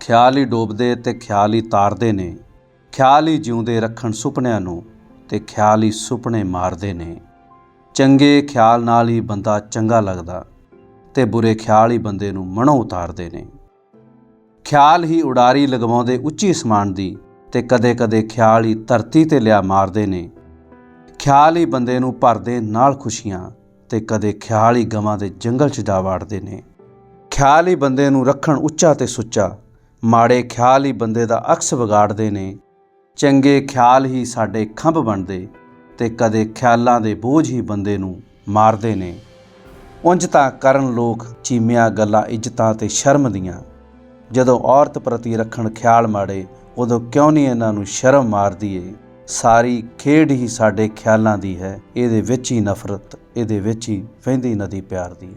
ਖਿਆਲ ਹੀ ਡੋਬਦੇ ਤੇ ਖਿਆਲ ਹੀ ਤਾਰਦੇ ਨੇ ਖਿਆਲ ਹੀ ਜਿਉਂਦੇ ਰੱਖਣ ਸੁਪਨਿਆਂ ਨੂੰ ਤੇ ਖਿਆਲ ਹੀ ਸੁਪਨੇ ਮਾਰਦੇ ਨੇ ਚੰਗੇ ਖਿਆਲ ਨਾਲ ਹੀ ਬੰਦਾ ਚੰਗਾ ਲੱਗਦਾ ਤੇ ਬੁਰੇ ਖਿਆਲ ਹੀ ਬੰਦੇ ਨੂੰ ਮਨੋਂ ਉਤਾਰਦੇ ਨੇ ਖਿਆਲ ਹੀ ਉਡਾਰੀ ਲਗਵਾਉਂਦੇ ਉੱਚੀ ਸਮਾਨ ਦੀ ਤੇ ਕਦੇ-ਕਦੇ ਖਿਆਲ ਹੀ ਧਰਤੀ ਤੇ ਲਿਆ ਮਾਰਦੇ ਨੇ ਖਿਆਲ ਹੀ ਬੰਦੇ ਨੂੰ ਭਰਦੇ ਨਾਲ ਖੁਸ਼ੀਆਂ ਤੇ ਕਦੇ ਖਿਆਲ ਹੀ ਗਮਾਂ ਦੇ ਜੰਗਲ 'ਚ ਜਾ ਵਾੜਦੇ ਨੇ ਖਿਆਲ ਹੀ ਬੰਦੇ ਨੂੰ ਰੱਖਣ ਉੱਚਾ ਤੇ ਸੁੱਚਾ ਮਾੜੇ ਖਿਆਲ ਹੀ ਬੰਦੇ ਦਾ ਅਕਸ ਵਿਗਾੜਦੇ ਨੇ, ਚੰਗੇ ਖਿਆਲ ਹੀ ਸਾਡੇ ਖੰਭ ਬਣਦੇ ਤੇ ਕਦੇ ਖਿਆਲਾਂ ਦੇ ਬੋਝ ਹੀ ਬੰਦੇ ਨੂੰ ਮਾਰਦੇ ਨੇ। ਉਂਝ ਤਾਂ ਕਰਨ ਲੋਕ ਚੀਮਿਆਂ ਗੱਲਾਂ ਇੱਜ਼ਤਾਂ ਤੇ ਸ਼ਰਮ ਦੀਆਂ। ਜਦੋਂ ਔਰਤ ਪ੍ਰਤੀ ਰੱਖਣ ਖਿਆਲ ਮਾੜੇ, ਉਦੋਂ ਕਿਉਂ ਨਹੀਂ ਇਹਨਾਂ ਨੂੰ ਸ਼ਰਮ ਮਾਰਦੀ ਏ ਸਾਰੀ ਖੇਡ ਹੀ ਸਾਡੇ ਖਿਆਲਾਂ ਦੀ ਹੈ, ਇਹਦੇ ਵਿੱਚ ਹੀ ਨਫ਼ਰਤ, ਇਹਦੇ ਵਿੱਚ ਹੀ ਵਹਿੰਦੀ ਨਦੀ ਪਿਆਰ ਦੀ